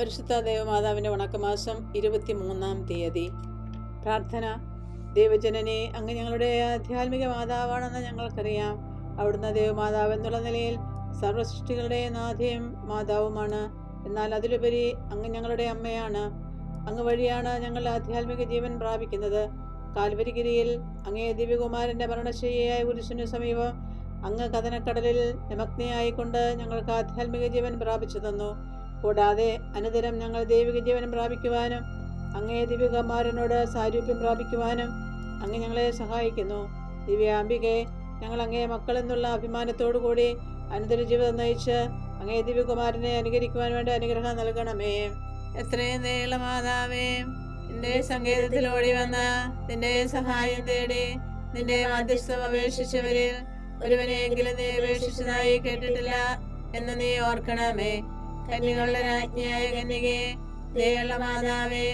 പരിശുദ്ധ ദേവമാതാവിന്റെ വണക്കമാസം ഇരുപത്തിമൂന്നാം തീയതി. പ്രാർത്ഥന. ദൈവജനനെ അങ്ങ് ഞങ്ങളുടെ ആധ്യാത്മിക മാതാവാണെന്ന് ഞങ്ങൾക്കറിയാം. അവിടുന്ന് ദേവമാതാവ് എന്നുള്ള നിലയിൽ സർവസൃഷ്ടികളുടെ നാഥയും മാതാവുമാണ്. എന്നാൽ അതിലുപരി അങ്ങ് ഞങ്ങളുടെ അമ്മയാണ്. അങ്ങ് വഴിയാണ് ഞങ്ങൾ ആധ്യാത്മിക ജീവൻ പ്രാപിക്കുന്നത്. കാൽവരിഗിരിയിൽ അങ്ങേ ദിവ്യകുമാരന്റെ ഭരണശൈലിയായ കുരിശിനു സമീപം അങ്ങ് കഥനക്കടലിൽ നിമഗ്നയായിക്കൊണ്ട് ഞങ്ങൾക്ക് ആധ്യാത്മിക ജീവൻ പ്രാപിച്ചു തന്നു. കൂടാതെ അനുദിനം ഞങ്ങൾ ദൈവിക ജീവനം പ്രാപിക്കുവാനും അങ്ങേ ദിവ്യകുമാരനോട് സാരൂപ്യം പ്രാപിക്കുവാനും അങ്ങ് ഞങ്ങളെ സഹായിക്കുന്നു. ദിവ്യാംബികെ ഞങ്ങൾ അങ്ങേ മക്കളെന്നുള്ള അഭിമാനത്തോടു കൂടി അനുദിന ജീവിതം നയിച്ച് അങ്ങേ ദിവ്യകുമാരനെ അനുകരിക്കുവാൻ വേണ്ടി അനുഗ്രഹം നൽകണമേ. എത്രയും നീളമാതാവേ നിന്റെ സങ്കേതത്തിൽ ഓടി വന്ന നിന്റെ സഹായം തേടി നിന്റെ മധ്യസ്ഥം അപേക്ഷിച്ചവരിൽ ഒരുവനെയെങ്കിലും നീ അപേക്ഷിച്ചതായി കേട്ടിട്ടില്ല എന്ന് നീ ഓർക്കണമേ. കന്യകളുടെ രാജ്ഞിയായ കന്യകെ ദയുള്ള മാതാവേ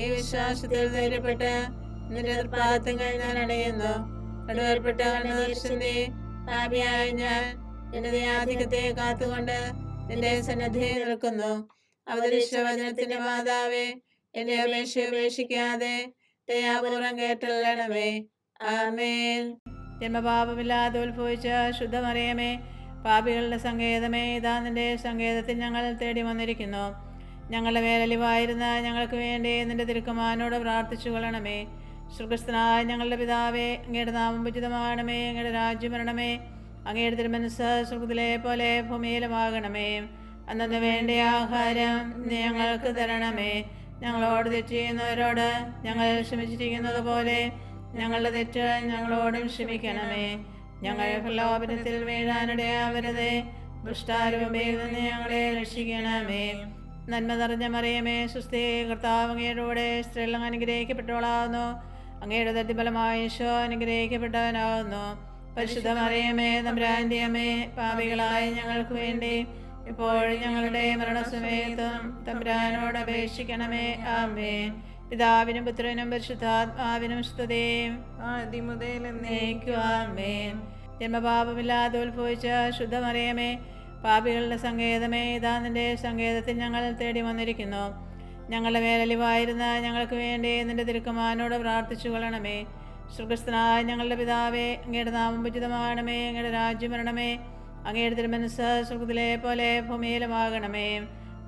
ഈ വിശ്വാസത്തിൽ ധൈര്യപ്പെട്ട് നിന്റെ ഞാൻ അണയുന്നു. കടുവേർപ്പെട്ട കണ്ണുദർശനെ പാപിയായ ഞാൻ നിന്റെ ദയാധികത്തെ കാത്തുകൊണ്ട് നിന്റെ സന്നദ്ധി നിൽക്കുന്നു. അവതരിച്ച വചനത്തിന്റെ മാതാവേ എന്റെ അപേക്ഷ ഉപേക്ഷിക്കാതെ ദയാപൂർവം കേട്ടല്ലണമേ. ആമേൻ. ജന്മപാപമില്ലാതെ ഉത്ഭവിച്ച ശുദ്ധമറിയമേ പാപികളുടെ സങ്കേതമേ ഇതാ സങ്കേതത്തിൽ ഞങ്ങൾ തേടി വന്നിരിക്കുന്നു. ഞങ്ങളുടെ മേലലിവായിരുന്ന ഞങ്ങൾക്ക് വേണ്ടി നിന്റെ തിരുക്കുമാനോട് പ്രാർത്ഥിച്ചു കൊള്ളണമേ ശ്രീകൃഷ്ണനായ ഞങ്ങളുടെ പിതാവേ അങ്ങയുടെ നാമം ഉചിതമാകണമേ അങ്ങയുടെ രാജ്യം വരണമേ. അങ്ങയുടെ തിരുമനസ് സുഹൃത്തിലെ പോലെ ഭൂമിയിലുമാകണമേ. അന്നു വേണ്ട ആഹാരം ഞങ്ങൾക്ക് തരണമേ. ഞങ്ങളോട് തെറ്റ് ചെയ്യുന്നവരോട് ഞങ്ങൾ ക്ഷമിച്ചിരിക്കുന്നത് പോലെ ഞങ്ങളുടെ തെറ്റ് ഞങ്ങളോടും ക്ഷമിക്കണമേ. ഞങ്ങൾ പ്രലോഭനത്തിൽ വീഴാനിടയാവരുതേ ദുഷ്ടാരൂപയിൽ നിന്ന് ഞങ്ങളെ രക്ഷിക്കണമേ. നന്മ നിറഞ്ഞ മറിയമേ സുസ്ഥി കർത്താവ് അങ്ങയുടെ സ്ത്രീകൾ അനുഗ്രഹിക്കപ്പെട്ടവളാകുന്നു അങ്ങയുടെ തട്ടിഫലമായ ഈശോ അനുഗ്രഹിക്കപ്പെട്ടവനാകുന്നു പരിശുദ്ധ മറിയമേ തമ്പുരാന്റെ അമ്മേ പാപികളായ ഞങ്ങൾക്ക് വേണ്ടി ഇപ്പോഴും ഞങ്ങളുടെ മരണസമയത്തും തമ്പുരാനോട് അപേക്ഷിക്കണമേ. ആമേ പിതാവിനും പുത്രനും പരിശുദ്ധാത്മാവിനും സ്തുതേം. ജന്മപാപമില്ലാതെ ഉത്ഭവിച്ച ശുദ്ധമറിയമേ പാപികളുടെ സങ്കേതമേ ഇതാ നിന്റെ സങ്കേതത്തിൽ ഞങ്ങൾ തേടി വന്നിരിക്കുന്നു. ഞങ്ങളുടെ മേലലിവായിരുന്ന ഞങ്ങൾക്ക് വേണ്ടി നിന്റെ തിരുക്കുമാനോട് പ്രാർത്ഥിച്ചു കൊള്ളണമേ. ശ്രീകൃഷ്ണനായ ഞങ്ങളുടെ പിതാവേ അങ്ങയുടെ നാമം ഉചിതമാകണമേ അങ്ങയുടെ രാജ്യം വരണമേ. അങ്ങയുടെ തിരുമനസ് സുഖത്തിലെ പോലെ ഭൂമിയിലുമാകണമേ.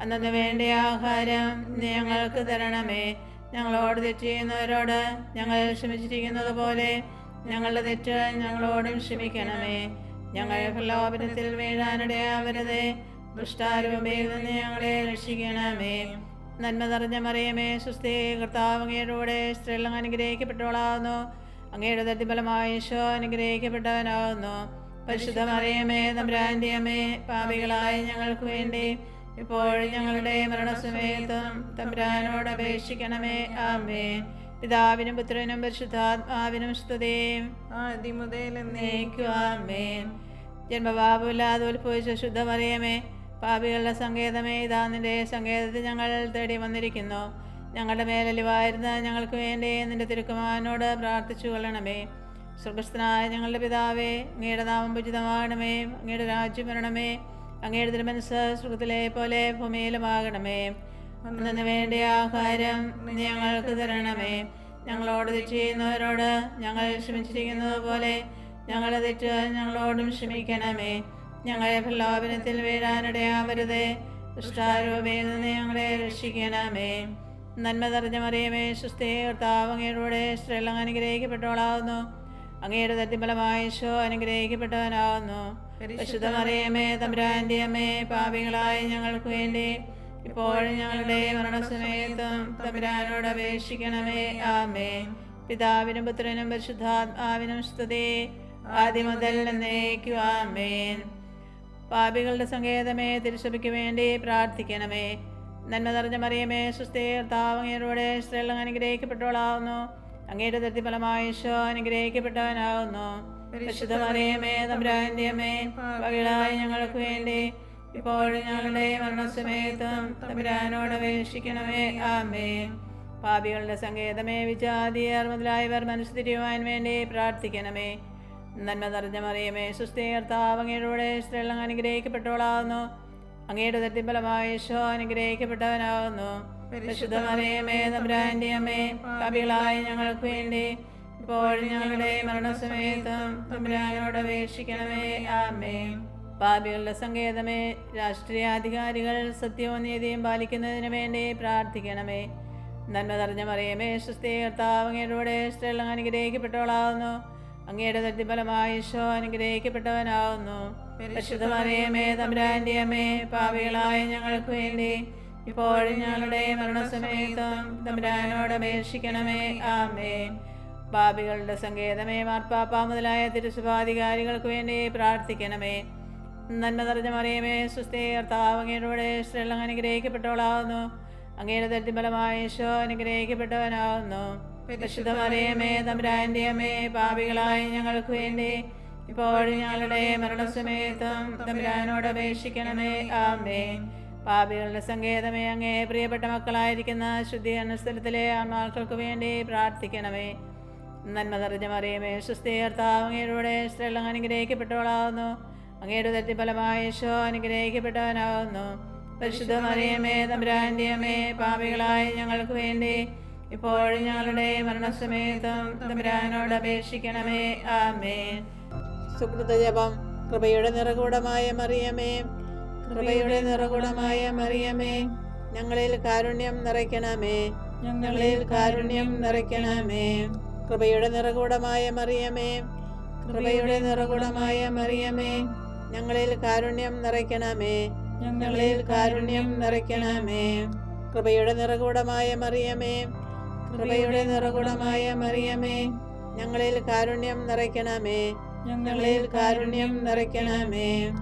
അന്നു വേണ്ട ആഹാരം ഞങ്ങൾക്ക് തരണമേ. ഞങ്ങളോട് തെറ്റ് ചെയ്യുന്നവരോട് ഞങ്ങൾ ക്ഷമിച്ചിരിക്കുന്നത് പോലെ ഞങ്ങളുടെ തെറ്റ് ഞങ്ങളോടും ക്ഷമിക്കണമേ. ഞങ്ങൾ പ്രലോഭനത്തിൽ വീഴാനിടയാവരുതേ ദുഷ്ടാരൂപയിൽ നിന്ന് ഞങ്ങളെ രക്ഷിക്കണമേ. നന്മ നിറഞ്ഞ മറിയമേ സുസ്ഥി കർത്താവ് അങ്ങയുടെ സ്ത്രീകൾ അനുഗ്രഹിക്കപ്പെട്ടവളാകുന്നു അങ്ങയുടെ തട്ടിഫലമായ ഈശോ അനുഗ്രഹിക്കപ്പെട്ടവനാകുന്നു പരിശുദ്ധ മറിയമേ തമ്പുരാന്റെ അമ്മേ പാപികളായ ഞങ്ങൾക്ക് വേണ്ടി ഇപ്പോഴും ഞങ്ങളുടെ മരണസമയത്തും തമ്പുരാനോട് അപേക്ഷിക്കണമേ. ആമേ പിതാവിനും പുത്രനും പരിശുദ്ധാത്മാവിനും സ്തുതിയും ആമേ ജന്മബാബുല്ലാതെ ഉത്ഭവിച്ച ശുദ്ധമറിയമേ പാപികളുടെ സങ്കേതമേ ഇതാ നിന്റെ സങ്കേതത്തിൽ ഞങ്ങൾ തേടി വന്നിരിക്കുന്നു. ഞങ്ങളുടെ മേലലിവായിരുന്ന ഞങ്ങൾക്ക് വേണ്ടി നിന്റെ തിരുക്കുമാനോട് പ്രാർത്ഥിച്ചു കൊള്ളണമേ. സ്വർഗസ്ഥനായ ഞങ്ങളുടെ പിതാവേ അങ്ങയുടെ നാമം ഉചിതമാകണമേ. അങ്ങയുടെ രാജ്യം വരണമേ. അങ്ങയുടെ തിരുമനസ് സുഖത്തിലെ പോലെ ഭൂമിയിലുമാകണമേ. അന്നു വേണ്ട ആഹാരം ഞങ്ങൾക്ക് തരണമേ. ഞങ്ങളോട് തെറ്റ് ചെയ്യുന്നവരോട് ഞങ്ങൾ ക്ഷമിച്ചിരിക്കുന്നത് പോലെ ഞങ്ങളെ തെറ്റ് ഞങ്ങളോടും ക്ഷമിക്കണമേ. ഞങ്ങളെ പ്രലോഭനത്തിൽ വീഴാനിടയാവരുതേ ദുഷ്ടാരൂപയിൽ നിന്ന് ഞങ്ങളെ രക്ഷിക്കണമേ. നന്മ നിറഞ്ഞ മറിയമേ സുസ്ഥേ കർത്താവ് അങ്ങയുടെ സ്ത്രീകൾ അനുഗ്രഹിക്കപ്പെട്ടവളാകുന്നു അങ്ങയുടെ തട്ടിഫലമായ ഈശോ അനുഗ്രഹിക്കപ്പെട്ടവനാകുന്നു. പരിശുദ്ധ മറിയമേ തമ്പുരാന്റെ അമ്മേ പാപികളായ ഞങ്ങൾക്ക് വേണ്ടി ഇപ്പോഴും ഞങ്ങളുടെ മരണസമയത്തും തമ്പുരാനോട് അപേക്ഷിക്കണമേ. ആമേ പിതാവിനും പുത്രനും പരിശുദ്ധാത്മാവിനും സ്തുതി. ആദ്യം മുതൽ എന്നേക്കും ആമേൻ. പാപികളുടെ സങ്കേതമേ തിരുസഭയ്ക്ക് വേണ്ടി പ്രാർത്ഥിക്കണമേ. നന്മ നിറഞ്ഞ മറിയമേ സുസ്ഥേ കർത്താവങ്ങയുടെ സ്ത്രീകൾ അനുഗ്രഹിക്കപ്പെട്ടവളാവുന്നു. അങ്ങയുടെ തൃപ്തിഫലമായ ഈശോ അനുഗ്രഹിക്കപ്പെട്ടവനാകുന്നു. പരിശുദ്ധ മറിയമേ പാപികളായ ഞങ്ങൾക്ക് വേണ്ടി ഇപ്പോഴും ഞങ്ങളുടെ മരണസമയത്തും തമ്പുരാനോട് അപേക്ഷിക്കണമേ. ആമേ പാപികളുടെ സങ്കേതമേ വിജാതിയർ മുതലായവർ മനസ്സുതിരിയുവാൻ വേണ്ടി പ്രാർത്ഥിക്കണമേ. നന്മ നിറഞ്ഞ മറിയമേ സുസ്ഥീകർത്താവ് അങ്ങയുടെ സ്ത്രീകൾ അനുഗ്രഹിക്കപ്പെട്ടവളാകുന്നു. അങ്ങയുടെ ഈശോ അനുഗ്രഹിക്കപ്പെട്ടവനാകുന്നു. പരിശുദ്ധ മറിയമേ തമ്പുരാന്റെ അമ്മേ പാപികളായ ഞങ്ങൾക്ക് വേണ്ടി ഇപ്പോൾ ഞങ്ങളുടെ മരണസമയത്തും തമ്പുരാനോട് അപേക്ഷിക്കണമേ. ആമേ പാപികളുടെ സങ്കേതമേ രാഷ്ട്രീയാധികാരികൾ സത്യവും നീതിയും പാലിക്കുന്നതിന് വേണ്ടി പ്രാർത്ഥിക്കണമേ. നന്മ നിറഞ്ഞ മറിയമേ സുസ്ഥീ കർത്താവ് അങ്ങയുടെ സ്ത്രീകൾ അനുഗ്രഹിക്കപ്പെട്ടവളാവുന്നു അങ്ങയുടെ തൃപ്തിഫലമായ ഈശോ അനുഗ്രഹിക്കപ്പെട്ടവനാവുന്നു പരിശുദ്ധ മറിയമേ തമ്പുരാന്റെ അമ്മേ പാപികളായ ഞങ്ങൾക്ക് വേണ്ടി ഇപ്പോഴും ഞങ്ങളുടെ മരണസമയത്തും തമ്പുരാനോട് അപേക്ഷിക്കണമേ. ആമേൻ. പാപികളുടെ സങ്കേതമേ മാർപ്പാപ്പ മുതലായ തിരുസുഭാധികാരികൾക്ക് വേണ്ടി പ്രാർത്ഥിക്കണമേ. നന്മ നിറഞ്ഞ മറിയമേ സുസ്ഥേ കർത്താവ് അങ്ങയുടെ സ്ത്രീകൾ അനുഗ്രഹിക്കപ്പെട്ടവളാകുന്നു അങ്ങയുടെ തരത്തിഫലമായ ഈശോ അനുഗ്രഹിക്കപ്പെട്ടവനാകുന്നു പരിശുദ്ധ മറിയമേ തമ്പുരാന്റെ അമ്മേ പാപികളായ ഞങ്ങൾക്ക് വേണ്ടി ഇപ്പോഴും ഞങ്ങളുടെ മരണസമയത്തും തമ്പുരാനോട് അപേക്ഷിക്കണമേ. ആമേ പാപികളുടെ സങ്കേതമേ അങ്ങേ പ്രിയപ്പെട്ട മക്കളായിരിക്കുന്ന ശുദ്ധി സ്ഥലത്തിലെ ആത്മാക്കൾക്ക് വേണ്ടി പ്രാർത്ഥിക്കണമേ. നന്മ നിറഞ്ഞ മറിയമേ സുസ്ഥീർത്താവ് അങ്ങയുടെ സ്ത്രീകൾ അനുഗ്രഹിക്കപ്പെട്ടവളാകുന്നു അങ്ങയുടെ തട്ടിഫലമായ യേശോ അനുഗ്രഹിക്കപ്പെട്ടവനാകുന്നു പരിശുദ്ധ മറിയമേ തമ്പുരാന്റെ അമ്മേ പാപികളായ ഞങ്ങൾക്ക് വേണ്ടി ഇപ്പോഴും ഞങ്ങളുടെ മരണസമയത്തും തമ്പുരാനോട് അപേക്ഷിക്കണമേ. ആമേ സുഹൃതജപം കൃപയുടെ നിറകൂടമായ മറിയമേ കൃപയുടെ നിറകുണമായ മറിയമേ ഞങ്ങളിൽ കാരുണ്യം നിറയ്ക്കണമേ. ഞങ്ങളിൽ കാരുണ്യം നിറയ്ക്കണമേ. കൃപയുടെ നിറകുടമായ മറിയമേ കൃപയുടെ നിറകുടമായ മറിയമേ ഞങ്ങളിൽ കാരുണ്യം നിറയ്ക്കണമേ. ഞങ്ങളിൽ കാരുണ്യം നിറയ്ക്കണമേ. കൃപയുടെ നിറകുടമായ മറിയമേ കൃപയുടെ നിറകുടമായ മറിയമേ ഞങ്ങളിൽ കാരുണ്യം നിറയ്ക്കണമേ. ഞങ്ങളിൽ കാരുണ്യം നിറയ്ക്കണമേ.